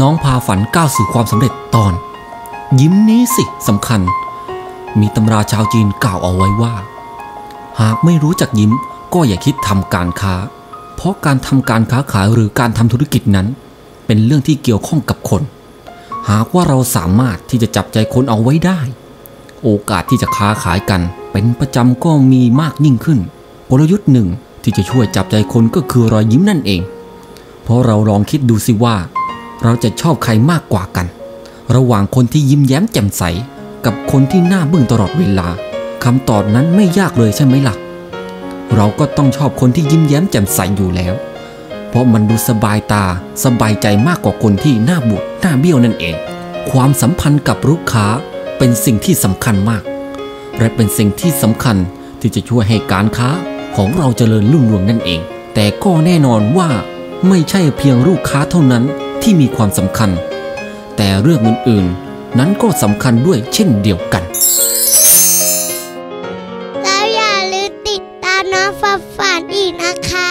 น้องพาฝันก้าวสู่ความสำเร็จตอน ยิ้มนี้สิสำคัญ มีตำราชาวจีนกล่าวเอาไว้ว่า หากไม่รู้จักยิ้มก็อย่าคิดทำการค้า เพราะการทำการค้าขายหรือการทำธุรกิจนั้น เป็นเรื่องที่เกี่ยวข้องกับคน หากว่าเราสามารถที่จะจับใจคนเอาไว้ได้ โอกาสที่จะค้าขายกันเป็นประจำก็มีมากยิ่งขึ้นกลยุทธ์หนึ่งที่จะช่วยจับใจคนก็คือรอยยิ้มนั่นเอง เพราะเราลองคิดดูสิว่า เราจะชอบใครมากกว่ากัน ระหว่างคนที่ยิ้มแย้มแจ่มใส กับคนที่หน้าบึ้งตลอดเวลาคำตอบนั้นไม่ยากเลยใช่ไหมล่ะ เราก็ต้องชอบคนที่ยิ้มแย้มแจ่มใสอยู่แล้ว เพราะมันดูสบายตาสบายใจมากกว่าคนที่หน้าบูดหน้าเบี้ยวนั่นเอง ความสัมพันธ์กับลูกค้าเป็นสิ่งที่สำคัญมาก และเป็นสิ่งที่สำคัญที่จะช่วยให้การค้าของเราเจริญรุ่งเรืองนั่นเอง แต่ก็แน่นอนว่าไม่ใช่เพียงลูกค้าเท่านั้น ที่มีความสำคัญ แต่เรื่องอื่นๆ นั้นก็สำคัญด้วยเช่นเดียวกัน แล้วอย่าลืมติดตามน้องฝันฝัอีกนะคะ